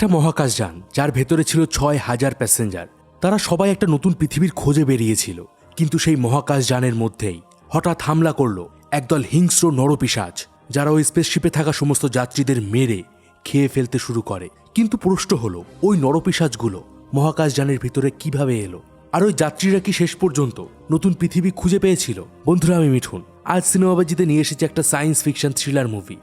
একটা মহাকাশযান যার ভেতরে ছিল ছয় হাজার প্যাসেঞ্জার। তারা সবাই একটা নতুন পৃথিবীর খোঁজে বেরিয়েছিল। কিন্তু সেই মহাকাশযানের মধ্যেই হঠাৎ হামলা করল একদল হিংস্র নরপিসাজ যারা ওই স্পেসশিপে থাকা সমস্ত যাত্রীদের মেরে খেয়ে ফেলতে শুরু করে। কিন্তু প্রশ্ন হলো, ওই নরপিসাজগুলো মহাকাশযানের ভিতরে কীভাবে এলো? আর ওই যাত্রীরা কি শেষ পর্যন্ত নতুন পৃথিবী খুঁজে পেয়েছিল? বন্ধুরা, আমি মিঠুন। আজ সিনেমাবাজিতে নিয়ে এসেছি একটা সায়েন্স ফিকশন থ্রিলার মুভি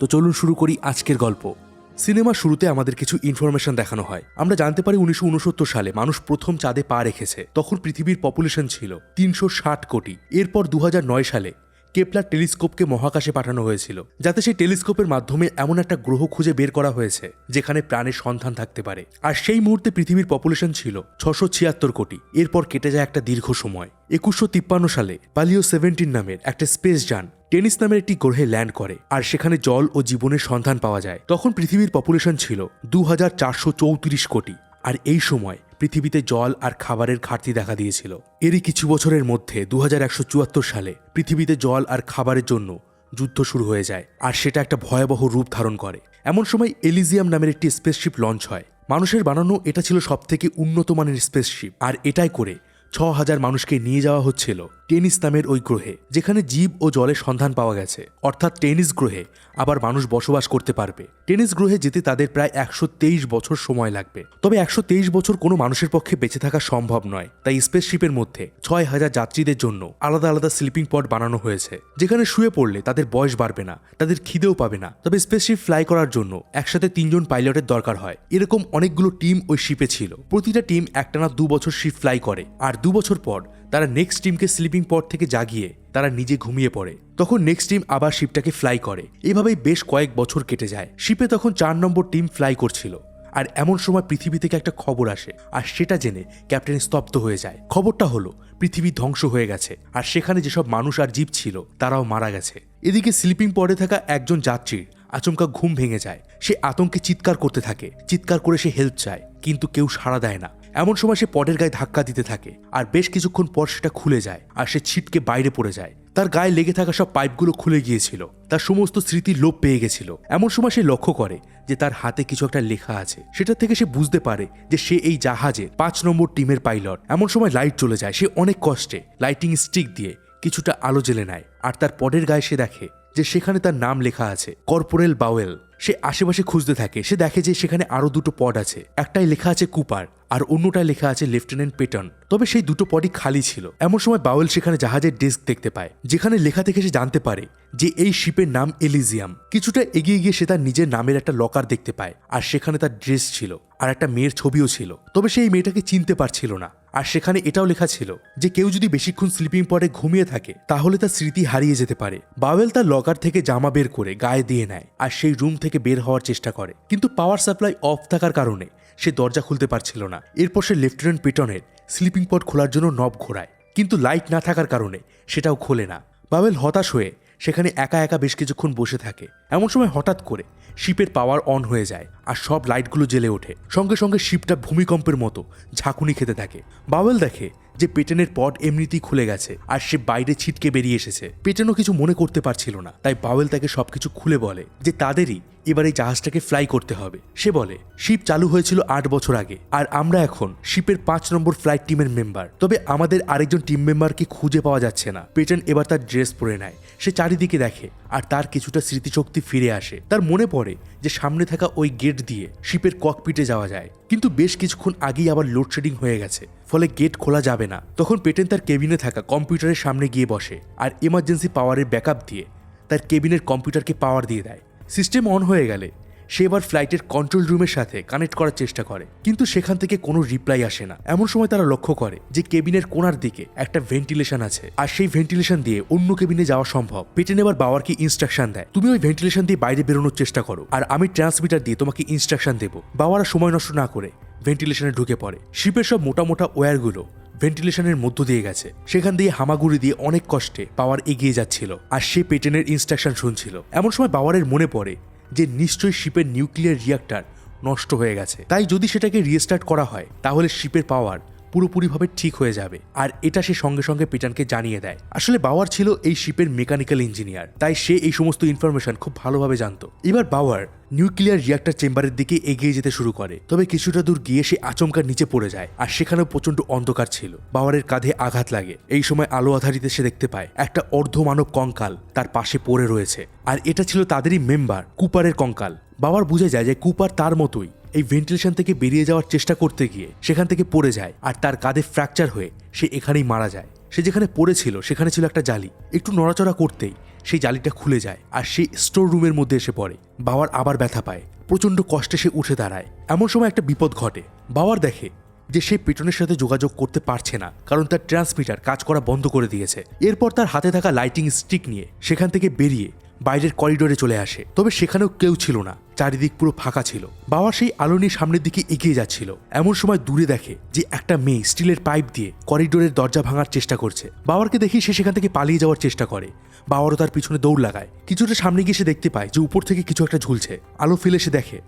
তো চলুন শুরু করি আজকের গল্প। সিনেমার শুরুতে আমাদের কিছু ইনফরমেশন দেখানো হয়। আমরা জানতে পারি উনিশশো উনসত্তর সালে মানুষ প্রথম চাঁদে পা রেখেছে। তখন পৃথিবীর পপুলেশন ছিল তিনশো ষাট কোটি। এরপর দু হাজার নয় সালে কেপলার টেলিস্কোপকে মহাকাশে পাঠানো হয়েছিল, যাতে সেই টেলিস্কোপের মাধ্যমে এমন একটা গ্রহ খুঁজে বের করা হয়েছে, যেখানে প্রাণের সন্ধান থাকতে পারে। আর সেই মুহূর্তে পৃথিবীর পপুলেশন ছিল ছশো ছিয়াত্তর কোটি। এরপর কেটে যায় একটা দীর্ঘ সময়। একুশশো তিপ্পান্ন সালে পালিও সেভেন্টিন নামের একটা স্পেস যান টেনিস নামের একটি গ্রহে ল্যান্ড করে, আর সেখানে জল ও জীবনের সন্ধান পাওয়া যায়। তখন পৃথিবীর পপুলেশন ছিল দু হাজার চারশো চৌত্রিশ কোটি। আর এই সময় পৃথিবীতে জল আর খাবারের ঘাটতি দেখা দিয়েছিল। এরই কিছু বছরের মধ্যে দু হাজার একশো চুয়াত্তর সালে পৃথিবীতে জল আর খাবারের জন্য যুদ্ধ শুরু হয়ে যায়, আর সেটা একটা ভয়াবহ রূপ ধারণ করে। এমন সময় এলিজিয়াম নামের একটি স্পেসশিপ লঞ্চ হয়। মানুষের বানানো এটা ছিল সবথেকে উন্নত মানের স্পেসশিপ আর এটাই করে ছ হাজার মানুষকে নিয়ে যাওয়া হচ্ছিল। টেনিস নামের ওই গ্রহে, যেখানে জীব ও জলের সন্ধান পাওয়া গেছে। অর্থাৎ টেনিস গ্রহে আবার মানুষ বসবাস করতে পারবে। টেনিস গ্রহে যেতে তাদের প্রায় একশো তেইশ বছর সময় লাগবে। তবে একশো তেইশ বছর কোনো মানুষের পক্ষে বেঁচে থাকা সম্ভব নয়। তাই স্পেসশিপের মধ্যে ছয় হাজার যাত্রীদের জন্য আলাদা আলাদা স্লিপিং পট বানানো হয়েছে, যেখানে শুয়ে পড়লে তাদের বয়স বাড়বে না, তাদের খিদেও পাবে না। তবে স্পেসশিপ ফ্লাই করার জন্য একসাথে তিনজন পাইলটের দরকার হয়। এরকম অনেকগুলো টিম ওই শিপে ছিল। প্রতিটা টিম একটানা দু বছর শিপ ফ্লাই করে। আর দু বছর পর তারা নেক্সট টিমকে স্লিপিং পড থেকে জাগিয়ে তারা নিজে ঘুমিয়ে পড়ে। তখন নেক্সট টিম আবার শিপটাকে ফ্লাই করে। এভাবেই বেশ কয়েক বছর কেটে যায়। শিপে তখন চার নম্বর টিম ফ্লাই করছিল। আর এমন সময় পৃথিবী থেকে একটা খবর আসে। আর সেটা জেনে ক্যাপ্টেন স্তব্ধ হয়ে যায়। খবরটা হলো, পৃথিবী ধ্বংস হয়ে গেছে। আর সেখানে যেসব মানুষ আর জীব ছিল, তারাও মারা গেছে। এদিকে স্লিপিং পডে থাকা একজন যাত্রীর আচমকা ঘুম ভেঙে যায়। সে আতঙ্কে চিৎকার করতে থাকে। চিৎকার করে সে হেল্প চায়, কিন্তু কেউ সাড়া দেয় না। এমন সময় সে পটের গায়ে ধাক্কা দিতে থাকে, আর বেশ কিছুক্ষণ পর সেটা খুলে যায়, আর সে ছিটকে বাইরে পড়ে যায়। তার গায়ে লেগে থাকা সব পাইপগুলো খুলে গিয়েছিল, তার সমস্ত স্মৃতি লোপ পেয়ে গেছিল। এমন সময় সে লক্ষ্য করে যে তার হাতে কিছু একটা লেখা আছে। সেটা থেকে সে বুঝতে পারে যে সে এই জাহাজে পাঁচ নম্বর টিমের পাইলট। এমন সময় লাইট চলে যায়, সে অনেক কষ্টে লাইটিং স্টিক দিয়ে কিছুটা আলো জেলে নেয়, আর তার পডের গায়ে সে দেখে যে সেখানে তার নাম লেখা আছে, কর্পোরেল বাওয়েল। সে আশেপাশে খুঁজতে থাকে, সে দেখে যে সেখানে আরও দুটো পড আছে, একটাই লেখা আছে কুপার আর অন্যটায় লেখা আছে লেফটেন্যান্ট পেটন তবে সেই দুটো পদই খালি ছিল। এমন সময় বাউল সেখানে জাহাজের ডেস্ক দেখতে পায়, যেখানে লেখা থেকে সে জানতে পারে যে এই শিপের নাম এলিজিয়াম কিছুটা এগিয়ে গিয়ে সে তার নিজের নামের একটা লকার দেখতে পায়, আর সেখানে তার ড্রেস ছিল, আর একটা মেয়ের ছবিও ছিল। তবে সেই মেয়েটাকে চিনতে পারছিল না, আর সেখানে এটাও লেখা ছিল যে কেউ যদি বেশিক্ষণ স্লিপিং পরে ঘুমিয়ে থাকে, তাহলে তার স্মৃতি হারিয়ে যেতে পারে। বাওয়েল তার লকার থেকে জামা বের করে গায়ে দিয়ে নেয়, আর সেই রুম থেকে বের হওয়ার চেষ্টা করে। কিন্তু পাওয়ার সাপ্লাই অফ থাকার কারণে সে দরজা খুলতে পারছিল না। এরপর সে লেফটেন্যান্ট পিটনের স্লিপিং পট খোলার জন্য নব ঘোরায়। কিন্তু লাইট না থাকার কারণে সেটাও খোলে না। বাবেল হতাশ হয়ে সেখানে একা একা বেশ কিছুক্ষণ বসে থাকে। এমন সময় হঠাৎ করে শিপের পাওয়ার অন হয়ে যায় আর সব লাইটগুলো জ্বেলে ওঠে। সঙ্গে সঙ্গে শিপটা ভূমিকম্পের মতো ঝাঁকুনি খেতে থাকে। বাবেল দেখে যে পেটেনের পট এমনিতেই খুলে গেছে আর সে বাইরে ছিটকে বেরিয়ে এসেছে। পেটেনও কিছু মনে করতে পারছিল না। তাই বাওয়েল তাকে সবকিছু খুলে বলে যে তাদেরই এবার এই জাহাজটাকে ফ্লাই করতে হবে। সে বলে, শিপ চালু হয়েছিল আট বছর আগে আর আমরা এখন শিপের পাঁচ নম্বর ফ্লাইট টিমের মেম্বার তবে আমাদের আরেকজন টিম মেম্বারকে খুঁজে পাওয়া যাচ্ছে না। পেটেন এবার তার ড্রেস পরে নেয়। সে চারিদিকে দেখে আর তার কিছুটা স্মৃতিশক্তি ফিরে আসে। তার মনে পড়ে যে সামনে থাকা ওই গেট দিয়ে শিপের ককপিটে যাওয়া যায়। কিন্তু বেশ কিছুক্ষণ আগেই আবার লোডশেডিং হয়ে গেছে। ফলে গেট খোলা যাবে না। তখন পেটেন তার কেবিনে থাকা কম্পিউটারের সামনে গিয়ে বসে আর ইমার্জেন্সি পাওয়ারের ব্যাকআপ দিয়ে তার কেবিনের কম্পিউটারকে পাওয়ার দিয়ে দেয়। সিস্টেম অন হয়ে গেলে সে এবার ফ্লাইটের কন্ট্রোল রুমের সাথে কানেক্ট করার চেষ্টা করে। কিন্তু সেখান থেকে কোনো রিপ্লাই আসে না। এমন সময় তারা লক্ষ্য করে যে কেবিনের কোনার দিকে একটা ভেন্টিলেশন আছে। আর সেই ভেন্টিলেশন দিয়ে অন্য কেবিনে যাওয়া সম্ভব। পেটেন এবার বাওয়ারকে ইনস্ট্রাকশন দেয়, তুমি ওই ভেন্টিলেশন দিয়ে বাইরে বেরোনোর চেষ্টা করো। আর আমি ট্রান্সমিটার দিয়ে তোমাকে ইনস্ট্রাকশন দেবো। বাবারা সময় নষ্ট না করে ভেন্টিলেশনে ঢুকে পড়ে। শিপের সব মোটা মোটা ওয়্যারগুলো ভেন্টিলেশনের মধ্য দিয়ে গেছে। সেখান দিয়ে হামাগুড়ি দিয়ে অনেক কষ্টে পাওয়ার এগিয়ে যাচ্ছিল। আর সে পেটেনের ইনস্ট্রাকশন শুনছিল। এমন সময় বাওয়ারের মনে পড়ে যে নিশ্চয়ই শিপের নিউক্লিয়ার রিয়াক্টার নষ্ট হয়ে গেছে। তাই যদি সেটাকে রিস্টার্ট করা হয়, তাহলে শিপের পাওয়ার পুরোপুরিভাবে ঠিক হয়ে যাবে। আর এটা সে সঙ্গে সঙ্গে পিটানকে জানিয়ে দেয়। আসলে বাওয়ার ছিল এই শিপের মেকানিক্যাল ইঞ্জিনিয়ার, তাই সে এই সমস্ত ইনফরমেশন খুব ভালোভাবে জানতো। এবার বাওয়ার নিউক্লিয়ার রিয়াক্টর চেম্বারের দিকে এগিয়ে যেতে শুরু করে। তবে কিছুটা দূর গিয়ে সে আচমকা নিচে পড়ে যায়, আর সেখানেও প্রচণ্ড অন্ধকার ছিল। বাওয়ারের কাঁধে আঘাত লাগে। এই সময় আলো আধারিতে সে দেখতে পায়, একটা অর্ধমানব কঙ্কাল তার পাশে পড়ে রয়েছে। আর এটা ছিল তাদেরই মেম্বার কুপারের কঙ্কাল। বাবার বুঝে যায় যে কুপার তার মতোই এই ভেন্টিলেশন থেকে বেরিয়ে যাওয়ার চেষ্টা করতে গিয়ে সেখান থেকে পড়ে যায় আর তার কাঁধে ফ্র্যাকচার হয়ে সে এখানেই মারা যায়। সে যেখানে পড়েছিল সেখানে ছিল একটা জালি। একটু নড়াচড়া করতেই সেই জালিটা খুলে যায় আর সে স্টোর রুমের মধ্যে এসে পড়ে। বাবার আবার ব্যথা পায়। প্রচণ্ড কষ্টে সে উঠে দাঁড়ায়। এমন সময় একটা বিপদ ঘটে। বাবার দেখে যে সে পেটনের সাথে যোগাযোগ করতে পারছে না, কারণ তার ট্রান্সমিটার কাজ করা বন্ধ করে দিয়েছে। এরপর তার হাতে থাকা লাইটিং স্টিক নিয়ে সেখান থেকে বেরিয়ে বাইরের করিডোরে চলে আসে। তবে সেখানেও কেউ ছিল না। চারিদিক পুরো ফাঁকা ছিল। বাবা সেই আলো নিয়ে সামনের দিকে এগিয়ে যাচ্ছিল। এমন সময় দূরে দেখে যে একটা মেয়ে স্টিলের পাইপ দিয়ে করিডোরের দরজা ভাঙার চেষ্টা করছে। বাবারকে দেখি সে সেখান থেকে পালিয়ে যাওয়ার চেষ্টা করে। বাবারও তার পিছনে দৌড় লাগায়। কিছুটা সামনে গিয়ে সে দেখতে পায় যে উপর থেকে কিছু একটা ঝুলছে। আলো ফেলে সে দেখে,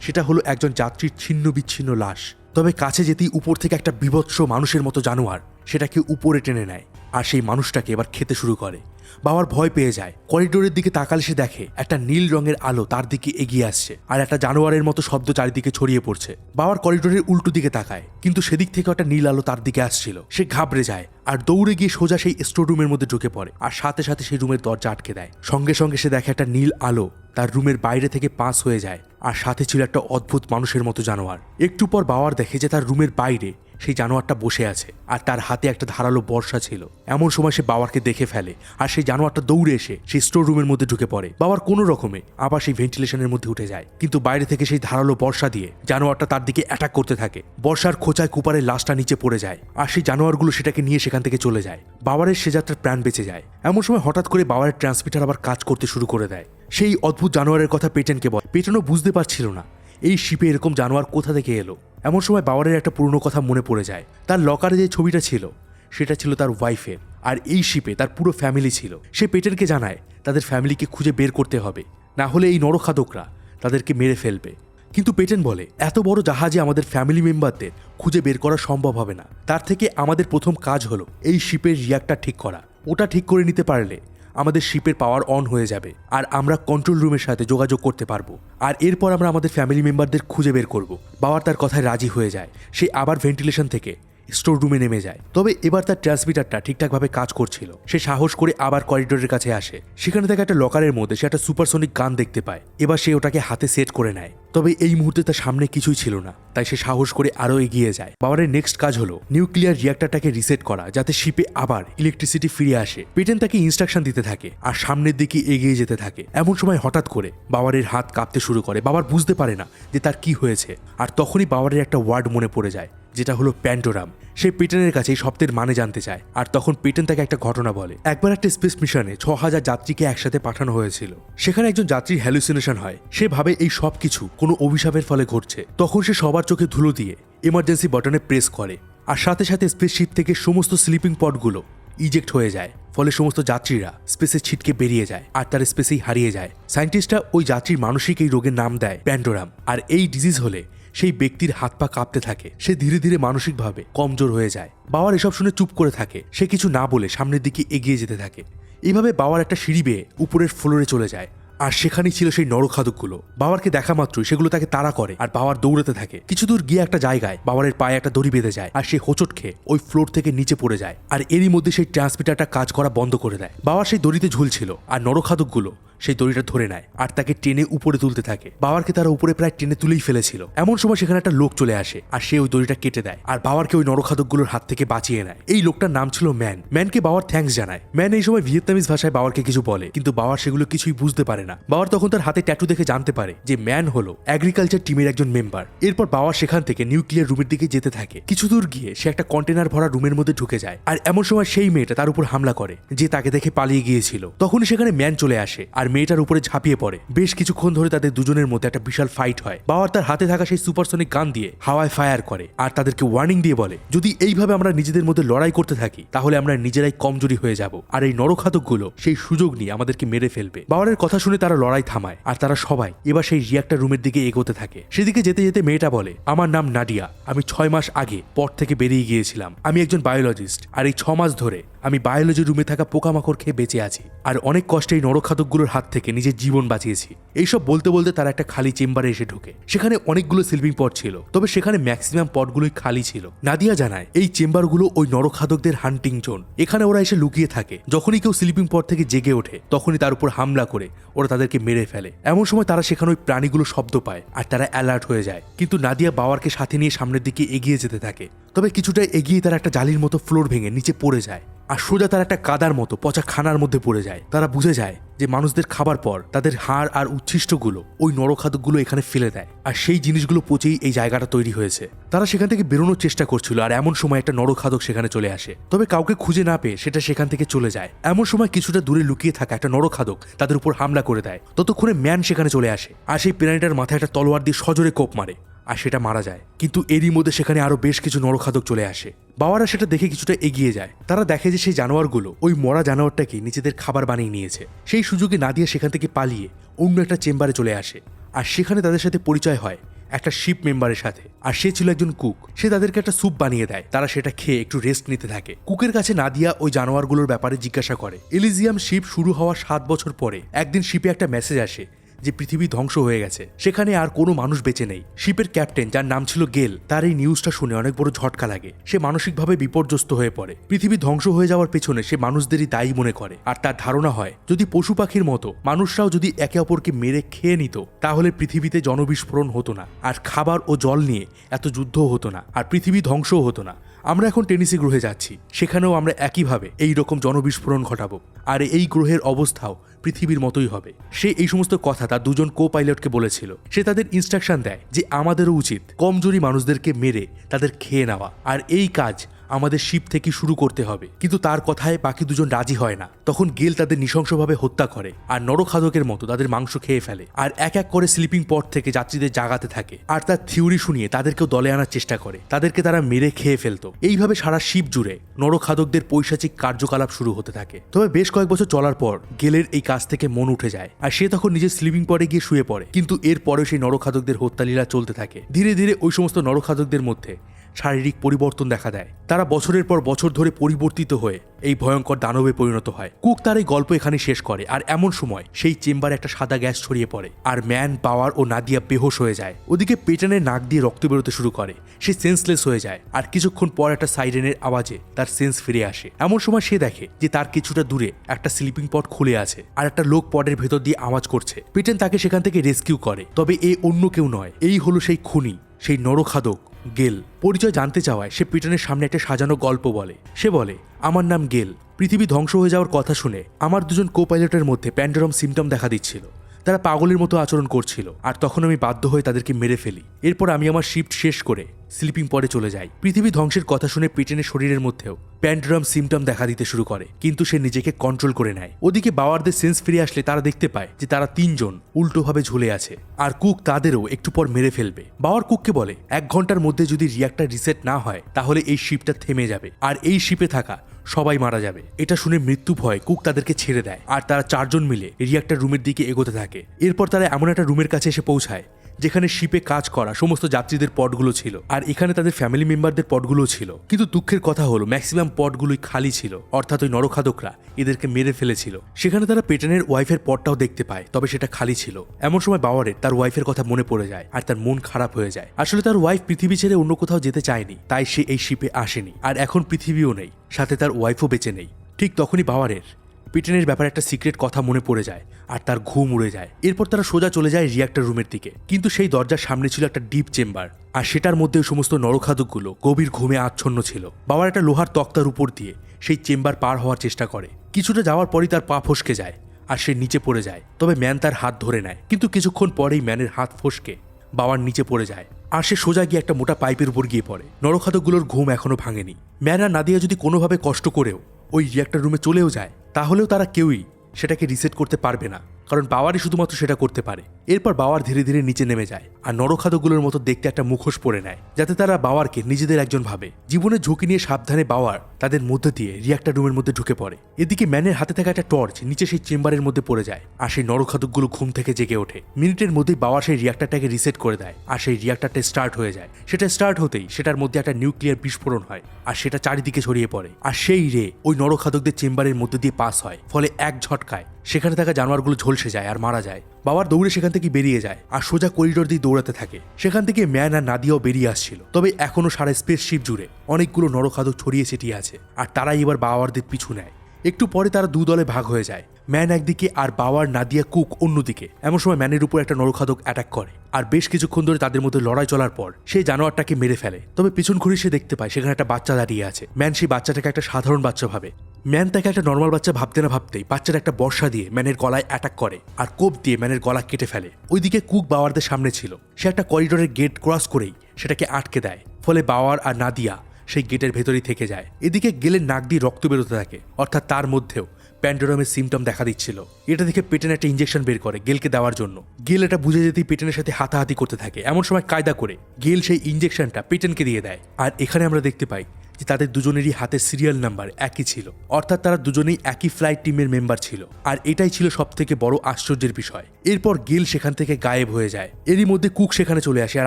সেটা হলো একজন যাত্রীর ছিন্ন বিচ্ছিন্ন লাশ। তবে কাছে যেতেই উপর থেকে একটা বিভৎস মানুষের মতো জানোয়ার, সেটাকে উপরে টেনে নেয়। আর সেই মানুষটাকে এবার খেতে শুরু করে। বাবার ভয় পেয়ে যায়। করিডোরের দিকে তাকালে সে দেখে, একটা নীল রঙের আলো তার দিকে এগিয়ে আসছে আর একটা জানোয়ারের মতো শব্দ চারিদিকে ছড়িয়ে পড়ছে। বাবার করিডোরের উল্টো দিকে তাকায়, কিন্তু সেদিক থেকে একটা নীল আলো তার দিকে আসছিল। সে ঘাবড়ে যায় আর দৌড়ে গিয়ে সোজা সেই স্টোর রুমের মধ্যে ঢুকে পড়ে আর সাথে সাথে সেই রুমের দরজা আটকে দেয়। সঙ্গে সঙ্গে সে দেখে একটা নীল আলো তার রুমের বাইরে থেকে পাস হয়ে যায় আর সাথে ছিল একটা অদ্ভুত মানুষের মতো জানোয়ার। একটু পর বাবার দেখে যে তার রুমের বাইরে সেই জানোয়ারটা বসে আছে, আর তার হাতে একটা ধারালো বর্ষা ছিল। এমন সময় সে বাবারকে দেখে ফেলে, আর সেই জানোয়ারটা দৌড়ে এসে সেই স্টোর রুমের মধ্যে ঢুকে পড়ে। বাবার কোনো রকমে আবার সেই ভেন্টিলেশনের মধ্যে উঠে যায়। কিন্তু বাইরে থেকে সেই ধারালো বর্ষা দিয়ে জানোয়ারটা তার দিকে অ্যাটাক করতে থাকে। বর্ষার খোঁচায় কুপারের লাশটা নিচে পড়ে যায়, আর সেই জানোয়ারগুলো সেটাকে নিয়ে সেখান থেকে চলে যায়। বাবারের সে যাত্রার প্রাণ বেঁচে যায়। এমন সময় হঠাৎ করে বাবারের ট্রান্সমিটার আবার কাজ করতে শুরু করে দেয়। সেই অদ্ভুত জানোয়ারের কথা পেটেনকে বলে। পেটেনও বুঝতে পারছিল না। এই শিপে এরকম জানোয়ার কোথা থেকে এলো? এমন সময় বাবারের একটা পুরনো কথা মনে পড়ে যায়। তার লকারে যে ছবিটা ছিল, সেটা ছিল তার ওয়াইফের আর এই শিপে তার পুরো ফ্যামিলি ছিল। সে পেটেনকে জানায়, তাদের ফ্যামিলিকে খুঁজে বের করতে হবে। না হলে এই নরখাদকরা তাদেরকে মেরে ফেলবে। কিন্তু পেটেন বলে, এত বড় জাহাজে আমাদের ফ্যামিলি মেম্বারদের খুঁজে বের করা সম্ভব হবে না। তার থেকে আমাদের প্রথম কাজ হলো এই শিপের রিয়াক্টার ঠিক করা। ওটা ঠিক করে নিতে পারলে আমাদের শিপের পাওয়ার অন হয়ে যাবে, আর আমরা কন্ট্রোল রুমের সাথে যোগাযোগ করতে পারব। আর এরপর আমরা আমাদের ফ্যামিলি মেম্বারদের খুঁজে বের করব। বাবার তার কথায় রাজি হয়ে যায়। সে আবার ভেন্টিলেশন থেকে স্টোর রুমে নেমে যায়। তবে এবার তার ট্রান্সমিটারটা ঠিকঠাকভাবে কাজ করছিল। সে সাহস করে আবার করিডোরের কাছে আসে। সেখানে থেকে একটা লকারের মধ্যে সে একটা সুপারসনিক গান দেখতে পায়। এবার সে ওটাকে হাতে সেট করে নেয়। তবে এই মুহূর্তে তার সামনে কিছুই ছিল না। তাই সে সাহস করে আরও এগিয়ে যায়। বাবারের নেক্সট কাজ হলো নিউক্লিয়ার রিয়াক্টরটাকে রিসেট করা, যাতে শিপে আবার ইলেকট্রিসিটি ফিরে আসে। পেটেন তাকে ইনস্ট্রাকশন দিতে থাকে আর সামনের দিকে এগিয়ে যেতে থাকে। এমন সময় হঠাৎ করে বাবারের হাত কাঁপতে শুরু করে। বাবার বুঝতে পারে না যে তার কি হয়েছে। আর তখনই বাবারের একটা ওয়ার্ড মনে পড়ে যায়। যেটা হলো প্যান্টোরাম। সে পেটেনের কাছে শব্দের মানে জানতে চায়, আর তখন পেটেন তাকে একটা ঘটনা বলে। একবার একটা স্পেস মিশনে ছ হাজার যাত্রীকে একসাথে পাঠানো হয়েছিল। সেখানে একজন যাত্রীর হ্যালুসিনেশন হয়। সে ভাবে এই সব কিছু কোনো অভিশাপের ফলে ঘটছে। তখন সে সবার চোখে ধুলো দিয়ে এমার্জেন্সি বাটনে প্রেস করে। আর সাথে সাথে স্পেসশিপ থেকে সমস্ত স্লিপিং পটগুলো ইজেক্ট হয়ে যায়। ফলে সমস্ত যাত্রীরা স্পেসে ছিটকে বেরিয়ে যায়, আর তার স্পেসেই হারিয়ে যায়। সায়েন্টিস্টরা ওই যাত্রীর মানসিক এই রোগের নাম দেয় প্যান্ডোরাম আর এই ডিজিজ হলে সেই ব্যক্তির হাত পা কাঁপতে থাকে। সে ধীরে ধীরে মানসিকভাবে কমজোর হয়ে যায়। বাবার এসব শুনে চুপ করে থাকে। সে কিছু না বলে সামনের দিকে এগিয়ে যেতে থাকে। এইভাবে বাবার একটা সিঁড়ি বেয়ে উপরের ফ্লোরে চলে যায়। আর সেখানেই ছিল সেই নরখাদকগুলো বাবারকে দেখা মাত্রই সেগুলো তাকে তাড়া করে আর বাবার দৌড়াতে থাকে। কিছু দূর গিয়ে একটা জায়গায় বাবারের পায়ে একটা দড়ি বেঁধে যায় আর সে হোঁচট খেয়ে ওই ফ্লোর থেকে নিচে পড়ে যায়। আর এরই মধ্যে সেই ট্রান্সমিটারটা কাজ করা বন্ধ করে দেয়। বাবার সেই দড়িতে ঝুলছিল। আর নরখাদকগুলো সেই দড়িটা ধরে নেয় আর তাকে টেনে উপরে তুলতে থাকে। বাবারকে তারা উপরে প্রায় টেনে তুলেই ফেলেছিল। এমন সময় সেখানে একটা লোক চলে আসে আর সে ওই দড়িটা কেটে দেয় আর বাবারকে ওই নরখাদকগুলোর হাত থেকে বাঁচিয়ে নেয়। এই লোকটার নাম ছিল ম্যান। ম্যানকে বাবার থ্যাঙ্কস জানায়। ম্যান এই সময় ভিয়েতনামিজ ভাষায় বাবারকে কিছু বলে, কিন্তু বাবার সেগুলো কিছুই বুঝতে পারে না। বাবার তখন তার হাতে ট্যাটু দেখে জানতে পারে যে ম্যান হলো অ্যাগ্রিকালচার টিমের একজন মেম্বার এরপর বাবা সেখান থেকে নিউক্লিয়ার রুমের দিকে যেতে থাকে। কিছু দূর গিয়ে সে একটা কন্টেনার ভরা রুমের মধ্যে ঢুকে যায় আর এমন সময় সেই মেয়েটা তার উপর হামলা করে, যে তাকে দেখে পালিয়ে গিয়েছিল। তখন সেখানে ম্যান চলে আসে আর মেয়েটার উপরে ঝাঁপিয়ে পড়ে। বেশ কিছুক্ষণ ধরে তাদের দুজনের মধ্যে একটা বিশাল ফাইট হয়। বাবার তার হাতে থাকা সেই সুপারসনিক গান দিয়ে হাওয়ায় ফায়ার করে আর তাদেরকে ওয়ার্নিং দিয়ে বলে, যদি এইভাবে আমরা নিজেদের মধ্যে লড়াই করতে থাকি, তাহলে আমরা নিজেরাই কমজোরি হয়ে যাব আর এই নরখাতকগুলো সেই সুযোগ নিয়ে আমাদেরকে মেরে ফেলবে। বাবারের কথা শুনে তারা লড়াই থামায় আর তারা সবাই এবার সেই রিয়াক্টার রুমের দিকে এগোতে থাকে। সেদিকে যেতে যেতে মেয়েটা বলে, আমার নাম নাডিয়া আমি ছয় মাস আগে পর থেকে বেরিয়ে গিয়েছিলাম। আমি একজন বায়োলজিস্ট আর এই ছ মাস ধরে আমি বায়োলজি রুমে থাকা পোকামাকড় খেয়ে বেঁচে আছি, আর অনেক কষ্টে এই নরখাতকগুলোর হাত থেকে নিজের জীবন বাঁচিয়েছি। এইসব বলতে বলতে তারা একটা খালি চেম্বারে এসে ঢোকে। সেখানে অনেকগুলো স্লিপিং পট ছিল, তবে সেখানে ম্যাক্সিমাম পটগুলোই খালি ছিল। নাদিয়া জানায়, এই চেম্বারগুলো ওই নরখাদকদের হান্টিং জোন এখানে ওরা এসে লুকিয়ে থাকে। যখনই কেউ স্লিপিং পট থেকে জেগে ওঠে, তখনই তার উপর হামলা করে, ওরা তাদেরকে মেরে ফেলে। এমন সময় তারা সেখানে ওই প্রাণীগুলো শব্দ পায়, আর তারা অ্যালার্ট হয়ে যায়। কিন্তু নাদিয়া বাবারকে সাথে নিয়ে সামনের দিকে এগিয়ে যেতে থাকে, তবে কিছুটা এগিয়ে তারা একটা জালির মতো ফ্লোর ভেঙে নিচে পড়ে যায়। আর সোজা তার একটা কাদার মতো, পচা খানার মধ্যে পড়ে যায়। তারা বুঝে যায় যে মানুষদের খাবার পর তাদের হাড় আর উচ্ছিষ্টগুলো ওই নরখাদকগুলো এখানে ফেলে দেয় আর সেই জিনিসগুলো পচেই এই জায়গাটা তৈরি হয়েছে। তারা সেখান থেকে বেরোনোর চেষ্টা করছিল আর এমন সময় একটা নরখাদক সেখানে চলে আসে। তবে কাউকে খুঁজে না পেয়ে সেটা সেখান থেকে চলে যায়। এমন সময় কিছুটা দূরে লুকিয়ে থাকা একটা নরখাদক তাদের উপর হামলা করে দেয়। ততক্ষণে ম্যান সেখানে চলে আসে। আর সেই প্রাণীটার মাথায় একটা তলোয়ার দিয়ে সজোরে কোপ মারে। আর সেটা মারা যায়। কিন্তু এরই মধ্যে সেখানে আরও বেশ কিছু নরখাদক চলে আসে। বাবারা সেটা দেখে কিছুটা এগিয়ে যায়। তারা দেখে যে সেই জানোয়ারগুলো ওই মরা জানোয়ারটাকে নিজেদের খাবার বানিয়ে নিয়েছে। সেই সুযোগে না দিয়ে সেখান থেকে পালিয়ে অন্য একটা চেম্বারে চলে আসে। আর সেখানে তাদের সাথে পরিচয় হয় একটা শিপ মেম্বারের সাথে। আর সে ছিল একজন কুক। সে তাদেরকে একটা স্যুপ বানিয়ে দেয়। তারা সেটা খেয়ে একটু রেস্ট নিতে থাকে। কুকের কাছে নাদিয়া ওই জানোয়ারগুলোর ব্যাপারে জিজ্ঞাসা করে। এলিজিয়াম শিপ শুরু হওয়ার সাত বছর পরে একদিন শিপে একটা মেসেজ আসে যে পৃথিবী ধ্বংস হয়ে গেছে। সেখানে আর কোনো মানুষ বেঁচে নেই। শিপের ক্যাপ্টেন, যার নাম ছিল গেল, তার এই নিউজটা শুনে অনেক বড় ঝটকা লাগে। সে মানসিকভাবে বিপর্যস্ত হয়ে পড়ে। পৃথিবী ধ্বংস হয়ে যাওয়ার পেছনে সে মানুষদেরই দায়ী মনে করে। আর তার ধারণা হয়, যদি পশু পাখির মতো মানুষরাও যদি একে অপরকে মেরে খেয়ে নিত, তাহলে পৃথিবীতে জনবিস্ফোরণ হতো না। আর খাবার ও জল নিয়ে এত যুদ্ধও হতো না। আর পৃথিবী ধ্বংসও হতো না। আমরা এখন টেনিসি গ্রহে যাচ্ছি। সেখানেও আমরা একইভাবে এই রকম জনবিস্ফোরণ ঘটাবো। আর এই গ্রহের অবস্থাও পৃথিবীর মতোই হবে। সে এই সমস্ত কথা তার দুজন কো পাইলটকে বলেছিল। সে তাদের ইনস্ট্রাকশন দেয় যে আমাদেরও উচিত কমজোরি মানুষদেরকে মেরে তাদের খেয়ে নেওয়া। আর এই কাজ আমাদের শিপ থেকে শুরু করতে হবে। কিন্তু তার কথায় বাকি দুজন রাজি হয় না। তখন গেল তাদের নৃশংসভাবে হত্যা করে আর নরখাদকের মতো তাদের মাংস খেয়ে ফেলে আর এক এক করে স্লিপিং পট থেকে যাত্রীদের জাগাতে থাকে। আর তার থিওরি শুনিয়ে তাদেরকেও দলে আনার চেষ্টা করে। তাদেরকে তারা মেরে খেয়ে ফেলতো। এইভাবে সারা শিপ জুড়ে নরখাদকদের পৈশাচিক কার্যকলাপ শুরু হতে থাকে। তবে বেশ কয়েক বছর চলার পর গেলের এই কাজ থেকে মন উঠে যায়। আর সে তখন নিজের স্লিপিং পটে গিয়ে শুয়ে পড়ে। কিন্তু এর পরেও সেই নরখাদকদের হত্যালীলা চলতে থাকে। ধীরে ধীরে ওই সমস্ত নরখাদকদের মধ্যে শারীরিক পরিবর্তন দেখা দেয়। তারা বছরের পর বছর ধরে পরিবর্তিত হয়ে এই ভয়ঙ্কর দানবে পরিণত হয়। কুক তার এই গল্প এখানে শেষ করে আর এমন সময় সেই চেম্বারে একটা সাদা গ্যাস ছড়িয়ে পড়ে আর ম্যান, পাওয়ার ও নাদিয়া বেহোশ হয়ে যায়। ওদিকে পেটানের নাক দিয়ে রক্ত বেরোতে শুরু করে। সে সেন্সলেস হয়ে যায় আর কিছুক্ষণ পর একটা সাইরেনের আওয়াজে তার সেন্স ফিরে আসে। এমন সময় সে দেখে যে তার কিছুটা দূরে একটা স্লিপিং পট খুলে আছে আর একটা লোক পটের ভেতর দিয়ে আওয়াজ করছে। পেটেন তাকে সেখান থেকে রেস্কিউ করে। তবে এ অন্য কেউ নয়। এই হলো সেই খুনি, সেই নরখাদক গেল। পরিচয় জানতে চাওয়ায় সে পিটনের সামনে একটা সাজানো গল্প বলে। সে বলে, আমার নাম গেল। পৃথিবী ধ্বংস হয়ে যাওয়ার কথা শুনে আমার দুজন কো পাইলটের মধ্যে প্যান্ডারম সিমটম দেখা দিচ্ছিল। তারা পাগলের মতো আচরণ করছিল। আর তখন আমি বাধ্য হয়ে তাদেরকে মেরে ফেলি। এরপর আমি আমার শিফট শেষ করে স্লিপিং পরে চলে যায়। পৃথিবী ধ্বংসের কথা শুনে পিটেনের শরীরের মধ্যেও প্যান্ড্রাম সিমটম দেখা দিতে শুরু করে, কিন্তু সে নিজেকে কন্ট্রোল করে নেয়। ওদিকে বাওয়ারদের সেন্স ফিরে আসলে তারা দেখতে পায় যে তারা তিনজন উল্টোভাবে ঝুলে আছে আর কুক তাদেরও একটু পর মেরে ফেলবে। বাওয়ার কুককে বলে, এক ঘণ্টার মধ্যে যদি রিয়াক্টার রিসেট না হয়, তাহলে এই শিপটা থেমে যাবে আর এই শিপে থাকা সবাই মারা যাবে। এটা শুনে মৃত্যু ভয় কুক তাদেরকে ছেড়ে দেয় আর তারা চারজন মিলে রিয়াক্টার রুমের দিকে এগোতে থাকে। এরপর তারা এমন একটা রুমের কাছে এসে পৌঁছায় যেখানে শিপে কাজ করা সমস্ত যাত্রীদের পটগুলো ছিল। আর এখানে তাদের ফ্যামিলি মেম্বারদের পটগুলোও ছিল। কিন্তু দুঃখের কথা হলো ম্যাক্সিমাম পটগুলোই খালি ছিল। অর্থাৎ ওই নরখাদকরা এদেরকে মেরে ফেলেছিল। সেখানে তারা পেটেনের ওয়াইফের পটটাও দেখতে পায়, তবে সেটা খালি ছিল। এমন সময় বাওয়ারের তার ওয়াইফের কথা মনে পড়ে যায় আর তার মন খারাপ হয়ে যায়। আসলে তার ওয়াইফ পৃথিবী ছেড়ে অন্য কোথাও যেতে চায়নি, তাই সে এই শিপে আসেনি। আর এখন পৃথিবীও নেই, সাথে তার ওয়াইফও বেঁচে নেই। ঠিক তখনই বাওয়ারের পিটেনের ব্যাপারে একটা সিক্রেট কথা মনে পড়ে যায়, আর তার ঘুম উড়ে যায়। এরপর তারা সোজা চলে যায় রিয়াক্টর রুমের দিকে। কিন্তু সেই দরজার সামনে ছিল একটা ডিপ চেম্বার, আর সেটার মধ্যে সমস্ত নরখাদকগুলো গভীর ঘুমে আচ্ছন্ন ছিল। বাবার একটা লোহার তক্তার উপর দিয়ে সেই চেম্বার পার হওয়ার চেষ্টা করে। কিছুটা যাওয়ার পরই তার পা ফসকে যায়, আর সে নিচে পড়ে যায়। তবে ম্যান তার হাত ধরে নেয়, কিন্তু কিছুক্ষণ পরেই ম্যানের হাত ফসকে, বাবার নিচে পড়ে যায়। আর সে সোজা গিয়ে একটা মোটা পাইপের উপর গিয়ে পড়ে। নরখাদকগুলোর ঘুম এখনও ভাঙেনি। ম্যানা নাদিয়া যদি কোনোভাবে কষ্ট করেও ওই রিয়াক্টার রুমে চলেও যায়, তাহলেও তারা কেউই সেটাকে রিসেট করতে পারবে না। কারণ বাওয়ারই শুধুমাত্র সেটা করতে পারে। এরপর বাওয়ার ধীরে ধীরে নিচে নেমে যায় আর নরখাদকগুলোর মতো দেখতে একটা মুখোশ পরে নেয়, যাতে তারা বাওয়ারকে নিজেদের একজন ভাবে। জীবনের ঝুঁকি নিয়ে সাবধানে বাওয়ার তাদের মধ্যে দিয়ে রিয়াক্টার রুমের মধ্যে ঢুকে পড়ে। এদিকে ম্যানের হাতে থাকা একটা টর্চ নিচে সেই চেম্বারের মধ্যে পড়ে যায় আর সেই নরখাদকগুলো ঘুম থেকে জেগে ওঠে। মিনিটের মধ্যেই বাওয়ার সেই রিয়াক্টারটাকে রিসেট করে দেয় আর সেই রিয়াক্টারটা স্টার্ট হয়ে যায়। সেটা স্টার্ট হতেই সেটার মধ্যে একটা নিউক্লিয়ার বিস্ফোরণ হয় আর সেটা চারিদিকে ছড়িয়ে পড়ে। আর সেই রে ওই নরখাদকদের চেম্বারের মধ্যে দিয়ে পাস হয়, ফলে এক ঝটকায় সেখানে থাকা জানোয়ারগুলো ঝলসে যায় আর মারা যায়। বাবার দৌড়ে সেখান থেকে বেরিয়ে যায় আর সোজা করিডোর দিয়ে দৌড়াতে থাকে। সেখান থেকে ম্যান আর নাদিয়াও বেরিয়ে আসছিল। তবে এখনও সারা স্পেসশিপ জুড়ে অনেকগুলো নরখাদক ছড়িয়ে ছিটিয়ে আছে আর তারাই এবার বাবারদের পিছু নেয়। একটু পরে তারা দু দলে ভাগ হয়ে যায়। ম্যান একদিকে আর বাওয়ার নাদিয়া কুক অন্যদিকে। এমন সময় ম্যানের উপর একটা নরখাদক অ্যাটাক করে। আর বেশ কিছুক্ষণ ধরে তাদের মধ্যে লড়াই চলার পর সেই জানোয়ারটাকে মেরে ফেলে। তবে পিছন ঘুরে সে দেখতে পায়, সেখানে একটা বাচ্চা দাঁড়িয়ে আছে। ম্যান সেই বাচ্চাটাকে একটা সাধারণ বাচ্চা ভাবে। ম্যান তাকে একটা নর্মাল বাচ্চা ভাবতে না ভাবতেই বাচ্চার একটা বর্ষা দিয়ে ম্যানের গলায় অ্যাটাক করে আর কোপ দিয়ে ম্যানের গলা কেটে ফেলে। ওইদিকে কুক বাওয়ারদের সামনে ছিল। সে একটা করিডোরের গেট ক্রস করেই সেটাকে আটকে দেয়। ফলে বাওয়ার আর নাদিয়া সেই গেটের ভেতরেই থেকে যায়। এদিকে গেলের নাক দিয়ে রক্ত বেরোতে থাকে। অর্থাৎ তার মধ্যেও প্যান্ডোরামের সিমটম দেখা দিচ্ছিল। এটা দেখে পেটেন একটা ইঞ্জেকশন বের করে গেলকে দেওয়ার জন্য। গেল এটা বুঝে যেতেই পেটেনের সাথে হাতাহাতি করতে থাকে। এমন সময় কায়দা করে গেল সেই ইঞ্জেকশনটা পেটেনকে দিয়ে দেয়। আর এখানে আমরা দেখতে পাই যে তাদের দুজনেরই হাতে সিরিয়াল নাম্বার একই ছিল। অর্থাৎ তারা দুজনেই একই ফ্লাইট টিমের মেম্বার ছিল। আর এটাই ছিল সব থেকে বড় আশ্চর্যের বিষয়। এরপর গিল সেখান থেকে গায়েব হয়ে যায়। এরই মধ্যে কুক সেখানে চলে আসে আর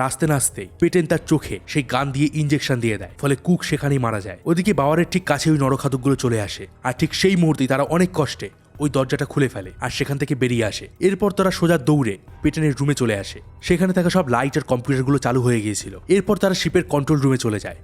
আসতে না আসতেই পেটেন তার চোখে সেই গান দিয়ে ইঞ্জেকশন দিয়ে দেয়। ফলে কুক সেখানেই মারা যায়। ওদিকে বাওয়ারের ঠিক কাছে ওই নরখাদকগুলো চলে আসে। আর ঠিক সেই মুহূর্তেই তারা অনেক কষ্টে ওই দরজাটা খুলে ফেলে আর সেখান থেকে বেরিয়ে আসে। এরপর তারা সোজা দৌড়ে পেটেনের রুমে চলে আসে। সেখানে থাকা সব লাইট আর কম্পিউটারগুলো চালু হয়ে গিয়েছিল। এরপর তারা শিপের কন্ট্রোল রুমে চলে যায়।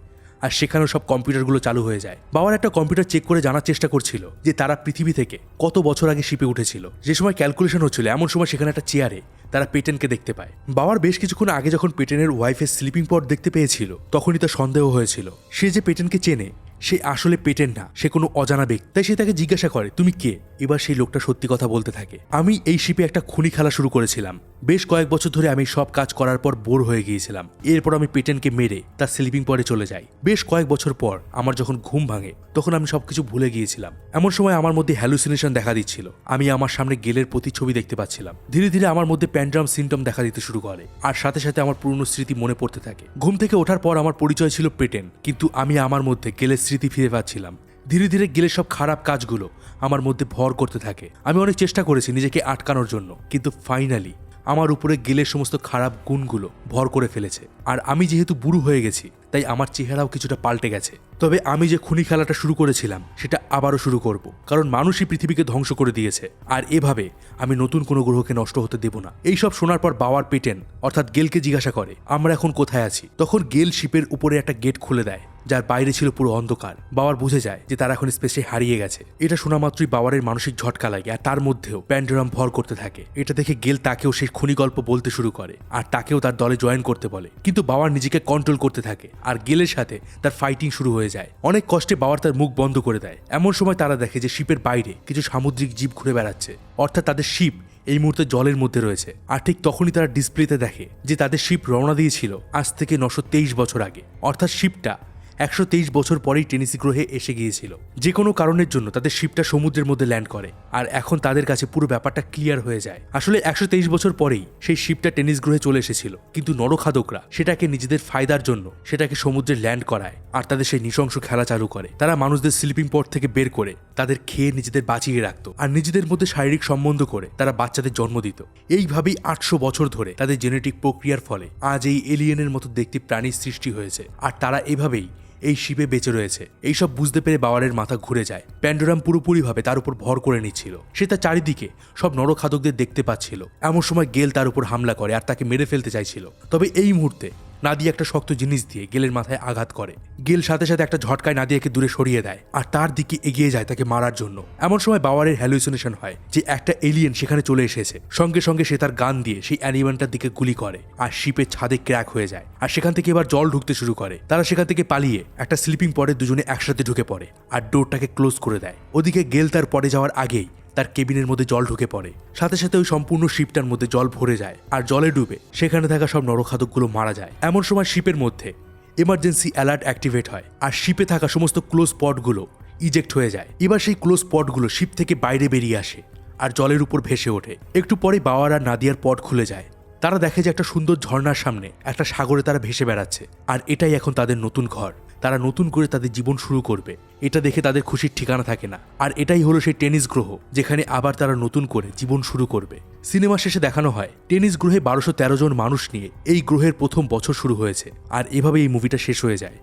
আর সেখানেও সব কম্পিউটারগুলো চালু হয়ে যায়। বাবার একটা কম্পিউটার চেক করে জানার চেষ্টা করছিল যে তারা পৃথিবী থেকে কত বছর আগে শিপে উঠেছিল। যে সময় ক্যালকুলেশন হচ্ছিল, এমন সময় সেখানে একটা চেয়ারে তারা পেটেনকে দেখতে পায়। বাবার বেশ কিছুক্ষণ আগে যখন পেটেনের ওয়াইফের স্লিপিং পট দেখতে পেয়েছিল, তখনই তার সন্দেহ হয়েছিল। সে যে পেটেনকে চেনে, সে আসলে পেটেন না, সে কোনো অজানা ব্যক্তি। তাই সে তাকে জিজ্ঞাসা করে, তুমি কে? এবার সেই লোকটা সত্যি কথা বলতে থাকে। আমি এই শিপে একটা খুনি খেলা শুরু করেছিলাম। বেশ কয়েক বছর ধরে আমি সব কাজ করার পর বোর হয়ে গিয়েছিলাম। এরপর আমি পেটেনকে মেরে তার স্লিপিং পরে চলে যাই। বেশ কয়েক বছর পর আমার যখন ঘুম ভাঙে, তখন আমি সবকিছু ভুলে গিয়েছিলাম। এমন সময় আমার মধ্যে হ্যালুসিনেশন দেখা দিচ্ছিল। আমি আমার সামনে গেলের প্রতিচ্ছবি দেখতে পাচ্ছিলাম। ধীরে ধীরে আমার মধ্যে প্যান্ড্রাম সিমটম দেখা দিতে শুরু করে। আর সাথে সাথে আমার পুরনো স্মৃতি মনে পড়তে থাকে। ঘুম থেকে ওঠার পর আমার পরিচয় ছিল পেটেন কিন্তু আমি আমার মধ্যে গেলের স্মৃতি ফিরে পাচ্ছিলাম। ধীরে ধীরে গেলে সব খারাপ কাজগুলো আমার মধ্যে ভর করতে থাকে। আমি অনেক চেষ্টা করেছি নিজেকে আটকানোর জন্য, কিন্তু ফাইনালি আমার উপরে গেলের সমস্ত খারাপ গুণগুলো ভর করে ফেলেছে। আর আমি যেহেতু বুড়ো হয়ে গেছি, তাই আমার চেহারাও কিছুটা পাল্টে গেছে। তবে আমি যে খুনি খেলাটা শুরু করেছিলাম, সেটা আবারও শুরু করব। কারণ মানুষই পৃথিবীকে ধ্বংস করে দিয়েছে, আর এভাবে আমি নতুন কোনো গ্রহকে নষ্ট হতে দেব না। এই সব শোনার পর বাওয়ার পেটেন, অর্থাৎ গেলকে জিজ্ঞাসা করে, আমরা এখন কোথায় আছি? তখন গেল শিপের উপরে একটা গেট খুলে দেয়। যার বাইরে ছিল পুরো অন্ধকার। বাবার বুঝে যায় যে তারা এখন স্পেসে হারিয়ে গেছে। এটা শোনা মাত্রই বাবারের মানসিক ঝটকা লাগে, আর তার মধ্যেও প্যান্ডোরাম ভর করতে থাকে। এটা দেখে গেল তাকেও সেই খুনি গল্প বলতে শুরু করে, আর তাকেও তার দলে জয়েন করতে বলে। কিন্তু বাবার নিজেকে কন্ট্রোল করতে থাকে, আর গেলের সাথে তার ফাইটিং শুরু হয়ে যায়। অনেক কষ্টে বাবার তার মুখ বন্ধ করে দেয়। এমন সময় তারা দেখে যে শিপের বাইরে কিছু সামুদ্রিক জীব ঘুরে বেড়াচ্ছে। অর্থাৎ তাদের শিপ এই মুহূর্তে জলের মধ্যে রয়েছে। আর ঠিক তখনই তারা ডিসপ্লেতে দেখে যে তাদের শিপ রওনা দিয়েছিল আজ থেকে নশো বছর আগে। অর্থাৎ শিপটা একশো তেইশ বছর পরেই টেনিসি গ্রহে এসে গিয়েছিল। যে কোনো কারণের জন্য তাদের শিপটা সমুদ্রের মধ্যে ল্যান্ড করে, আর এখন তাদের কাছে পুরো ব্যাপারটা ক্লিয়ার হয়ে যায়। আসলে একশো তেইশ বছর পরেই সেই শিপটা টেনিস গ্রহে চলে এসেছিল, কিন্তু নরখাদকরা সেটাকে নিজেদের ফায়দার জন্য সেটাকে সমুদ্রে ল্যান্ড করায়, আর তাদের সেই নৃশংস খেলা চালু করে। তারা মানুষদের স্লিপিং পট থেকে বের করে তাদের খেয়ে নিজেদের বাঁচিয়ে রাখত, আর নিজেদের মধ্যে শারীরিক সম্বন্ধ করে তারা বাচ্চাদের জন্ম দিত। এইভাবেই আটশো বছর ধরে তাদের জেনেটিক প্রক্রিয়ার ফলে আজ এই এলিয়েনের মতো দেখতে প্রাণীর সৃষ্টি হয়েছে, আর তারা এভাবেই এই শিপে বেঁচে রয়েছে। এইসব বুঝতে পেরে বাওয়ারের মাথা ঘুরে যায়। প্যান্ডোরাম পুরোপুরিভাবে তার উপর ভর করে নিচ্ছিল। সে তার চারিদিকে সব নরখাদকদের দেখতে পাচ্ছিল। এমন সময় গেল তার উপর হামলা করে আর তাকে মেরে ফেলতে চাইছিল। তবে এই মুহূর্তে নাদিয়া একটা শক্ত জিনিস দিয়ে গেলের মাথায় আঘাত করে। গেল সাথে সাথে একটা ঝটকায় নাদিয়াকে দূরে সরিয়ে দেয়, আর তার দিকে এগিয়ে যায় তাকে মারার জন্য। এমন সময় বাওয়ারের হ্যালুসিনেশন হয় যে একটা এলিয়েন সেখানে চলে এসেছে। সঙ্গে সঙ্গে সে তার গান দিয়ে সেই অ্যানিমেন্টার দিকে গুলি করে, আর শিপের ছাদে ক্র্যাক হয়ে যায়। আর সেখান থেকে এবার জল ঢুকতে শুরু করে। তারা সেখান থেকে পালিয়ে একটা স্লিপিং পরে দুজনে একসাথে ঢুকে পড়ে, আর ডোরটাকে ক্লোজ করে দেয়। ওদিকে গেল তার পরে যাওয়ার আগেই তার কেবিনের মধ্যে জল ঢুকে পড়ে। সাথে সাথে ওই সম্পূর্ণ শিপটার মধ্যে জল ভরে যায় আর জলে ডুবে সেখানে থাকা সব নরখাদকগুলো মারা যায়। এমন সময় শিপের মধ্যে এমার্জেন্সি অ্যালার্ট অ্যাক্টিভেট হয় আর শিপে থাকা সমস্ত ক্লোজ স্পটগুলো ইজেক্ট হয়ে যায়। এবার সেই ক্লোজ স্পটগুলো শিপ থেকে বাইরে বেরিয়ে আসে আর জলের উপর ভেসে ওঠে। একটু পরে বাওয়ার আর নাদিয়ার পট খুলে যায়। তারা দেখে যে একটা সুন্দর ঝর্ণার সামনে একটা সাগরে তারা ভেসে বেড়াচ্ছে আর এটাই এখন তাদের নতুন ঘর। তারা নতুন করে তাদের জীবন শুরু করবে। এটা দেখে তাদের খুশির ঠিকানা থাকে না। আর এটাই হলো সেই টেনিস গ্রহ, যেখানে আবার তারা নতুন করে জীবন শুরু করবে। সিনেমা শেষে দেখানো হয়, টেনিস গ্রহে বারোশো তেরো জন মানুষ নিয়ে এই গ্রহের প্রথম বছর শুরু হয়েছে। আর এভাবে এই মুভিটা শেষ হয়ে যায়।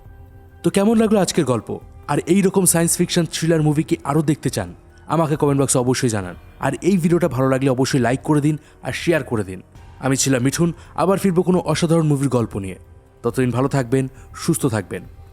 তো কেমন লাগল আজকের গল্প? আর এই রকম সায়েন্স ফিকশন থ্রিলার মুভি কি আরও দেখতে চান? আমাকে কমেন্ট বক্সে অবশ্যই জানান। আর এই ভিডিওটা ভালো লাগলে অবশ্যই লাইক করে দিন আর শেয়ার করে দিন। আমি ছিলাম মিঠুন, আবার ফিরবো কোনো অসাধারণ মুভির গল্প নিয়ে। ততদিন ভালো থাকবেন, সুস্থ থাকবেন।